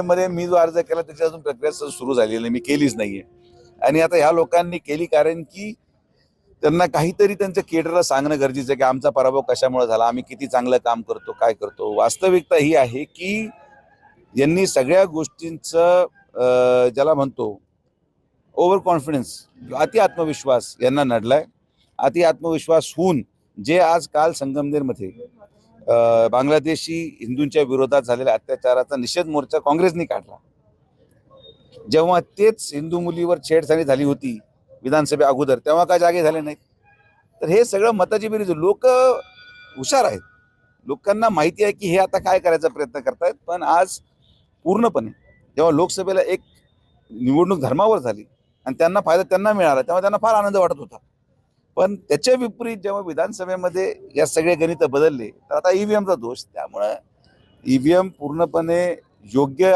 सप्टेंबरमध्ये मी जो अर्ज केला त्याची अजून प्रक्रिया सुरू झालेली मी केलीच नाहीये. आणि आता ह्या लोकांनी केली कारण की त्यांना काहीतरी त्यांच्या केडरला सांगणं गरजेचं आहे की आमचा पराभव कशामुळे झाला? आम्ही किती चांगलं काम करतो? काय करतो? वास्तविकता ही आहे की यांनी सगळ्या गोष्टींचं अं, ज्याला म्हणतो ओव्हर कॉन्फिडन्स अति आत्मविश्वास यांना नडलाय. अति आत्मविश्वास होऊन जे आज काल संगमनेरमध्ये बांगलादेशी हिंदूंच्या विरोधात झालेल्या अत्याचाराचा निषेध मोर्चा काँग्रेसने काढला. जेव्हा तेच हिंदू मुलीवर छेडछाडी झाली होती विधानसभे अगोदर तेव्हा का जागे झाले नाहीत? तर हे सगळं मताची बेरीज लोक हुशार आहेत. लोकांना माहिती आहे की हे आता काय करायचा प्रयत्न करतायत पण आज पूर्णपणे जेव्हा लोकसभेला एक निवडणूक धर्मावर झाली आणि त्यांना फायदा त्यांना मिळाला तेव्हा त्यांना फार आनंद वाटत होता. पण त्याच्या विपरीत जेव्हा विधानसभेमध्ये या सगळे गणित बदलले तर आता ईव्हीएमचा दोष. त्यामुळं ईव्हीएम पूर्णपणे योग्य आहे.